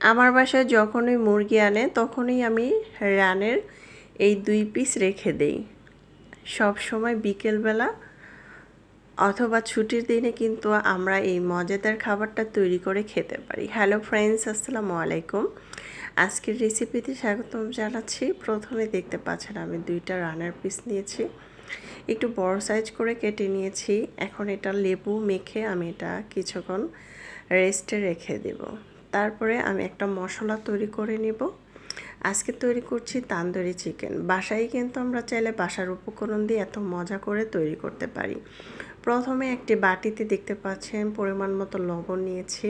আমার বাসায় যখনই মুরগি আনে, তখনই আমি রানের এই দুই পিস রেখে দেই। সব সময় বিকেলবেলা অথবা ছুটির দিনে কিন্তু আমরা এই মজাদার খাবারটা তৈরি করে খেতে পারি। হ্যালো ফ্রেন্ডস আসসালামু আলাইকুম। আজকের রেসিপিতে স্বাগতম জানাচ্ছি। প্রথমে দেখতে পাচ্ছেন আমি দুইটা রানার পিস নিয়েছি। একটু বড় সাইজ করে কেটে নিয়েছি। এখন এটা লেবু মেখে আমি এটা কিছুক্ষণ রেস্টে রেখে দেব। তারপরে আমি একটা মশলা তৈরি করে নিব। আজকে তৈরি করছি তান্দুরি চিকেন বাসায় কিন্তু আমরা চাইলে বাসার উপকরণ দিয়ে এত মজা করে তৈরি করতে পারি। প্রথমে একটি বাটিতে দেখতে পাচ্ছেন পরিমাণ মতো লবণ নিয়েছি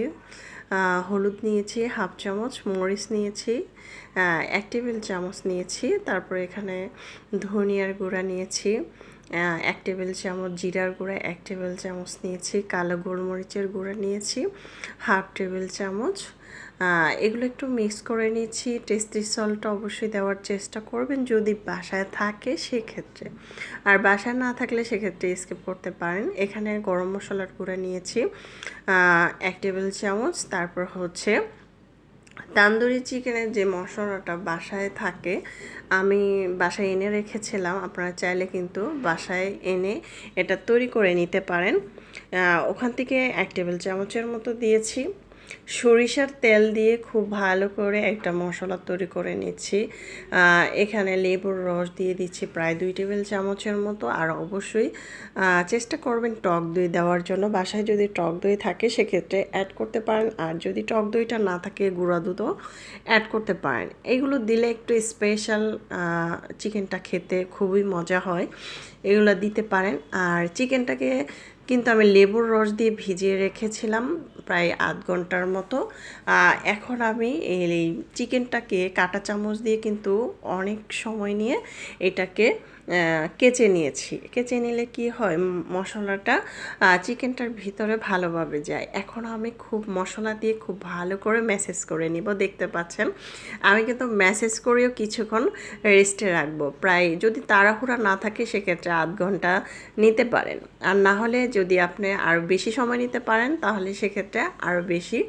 হলুদ নিয়েছি, হাফ চামচ, মরিচ নিয়েছি এক টেবিল চামচ নিয়েছি, তারপরে এখানে ধনিয়ার গুঁড়া নিয়েছি এক টেবিল চামচ জিরার গুঁড়া, এক টেবিল চামচ নিয়েছি, কালো গোলমরিচের গুঁড়া নিয়েছি, হাফ টেবিল চামচ। এগুলো একটু মিক্স করে নিচ্ছি। টেস্টি সল্টটা অবশ্যই দেওয়ার চেষ্টা করবেন যদি বাসায় থাকে সেক্ষেত্রে। আর বাসায় না থাকলে সেক্ষেত্রে স্কিপ করতে পারেন। এখানে গরম মশলার গুঁড়া নিয়েছি এক টেবিল চামচ, তারপর হচ্ছে তান্দুরি চিকেনের যে মশলাটা বাসায় থাকে, আমি বাসায় এনে রেখেছিলাম। আপনারা চাইলে কিন্তু বাসায় এনে এটা তৈরি করে নিতে পারেন। ওখান থেকে এক টেবিল চামচের মতো দিয়েছি। সরিষার তেল দিয়ে খুব ভালো করে একটা মশলা তৈরি করে নিচ্ছি। এখানে লেবুর রস দিয়ে দিচ্ছি প্রায় দুই টেবিল চামচের মতো। আর অবশ্যই চেষ্টা করবেন টক দই দেওয়ার জন্য। বাসায় যদি টক দই থাকে, সেক্ষেত্রে অ্যাড করতে পারেন। আর যদি টক দইটা না থাকে, গুঁড়া দুধও অ্যাড করতে পারেন। এগুলো দিলে একটু স্পেশাল চিকেনটা খেতে খুবই মজা হয়। এগুলো দিতে পারেন। আর চিকেনটাকে কিন্তু আমি লেবুর রস দিয়ে ভিজিয়ে রেখেছিলাম প্রায় আধ ঘণ্টার মতো। এখন আমি এই চিকেনটাকে কাটা চামচ দিয়ে কিন্তু অনেক সময় নিয়ে এটাকে কেচে নিয়েছি। কেচে নিলে কি হয়? মশলাটা চিকেনটার ভিতরে ভালোভাবে যায়। এখন আমি খুব মশলা দিয়ে খুব ভালো করে ম্যাসেজ করে নিব, দেখতে পাচ্ছেন? আমি কিন্তু ম্যাসেজ করেও কিছুক্ষণ রেস্টে রাখব। প্রায় যদি তাড়াহুড়া না থাকে, সেক্ষেত্রে আধ ঘণ্টা নিতে পারেন। আর না হলে যদি আপনি আরও বেশি সময় নিতে পারেন, তাহলে সেক্ষেত্রে আরও বেশি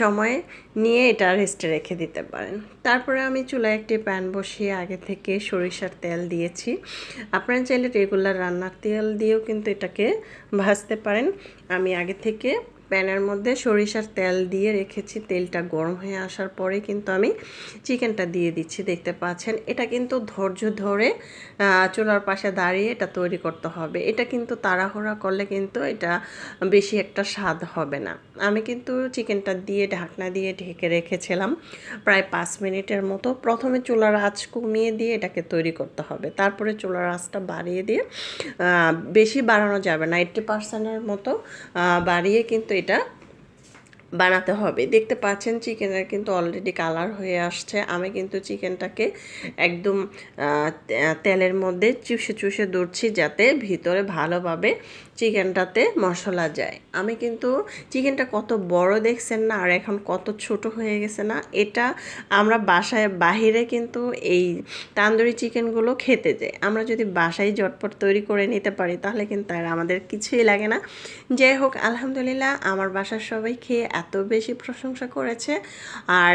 সময় নিয়ে এটা রেস্টে রেখে দিতে পারেন। তারপরে আমি চুলায় একটি প্যান বসিয়ে আগে থেকে সরিষার তেল দিয়েছি। আপনারা চাইলে রেগুলার রান্নার তেল দিয়েও কিন্তু এটাকে ভাজতে পারেন। আমি আগে থেকে প্যানের মধ্যে সরিষার তেল দিয়ে রেখেছি। তেলটা গরম হয়ে আসার পরে কিন্তু আমি চিকেনটা দিয়ে দিচ্ছি, দেখতে পাচ্ছেন। এটা কিন্তু ধৈর্য ধরে চুলার পাশে দাঁড়িয়ে এটা তৈরি করতে হবে। এটা কিন্তু তাড়াহুড়া করলে কিন্তু এটা বেশি একটা স্বাদ হবে না। আমি কিন্তু চিকেনটা দিয়ে ঢাকনা দিয়ে ঢেকে রেখেছিলাম প্রায় পাঁচ মিনিটের মতো। প্রথমে চুলার আঁচ কমিয়ে দিয়ে এটাকে তৈরি করতে হবে। তারপরে চুলার আঁচটা বাড়িয়ে দিয়ে বেশি বাড়ানো যাবে না। এইট্টি পার্সেন্টের মতো বাড়িয়ে কিন্তু এটা বানাতে হবে। দেখতে পাচ্ছেন চিকেনের কিন্তু অলরেডি কালার হয়ে আসছে। আমি কিন্তু চিকেনটাকে একদম তেলের মধ্যে চুষে চুষে দৌড়ছি যাতে ভিতরে ভালোভাবে চিকেনটাতে মশলা যায়। আমি কিন্তু চিকেনটা কত বড় দেখছেন না, আর এখন কত ছোট হয়ে গেছে না, এটা আমরা বাসায়, বাহিরে কিন্তু এই তান্দুরি চিকেনগুলো খেতে যাই। আমরা যদি বাসায় জটপট তৈরি করে নিতে পারি, তাহলে কিন্তু আর আমাদের কিছুই লাগে না। যাই হোক, আলহামদুলিল্লাহ, আমার বাসার সবাই খেয়ে এত বেশি প্রশংসা করেছে। আর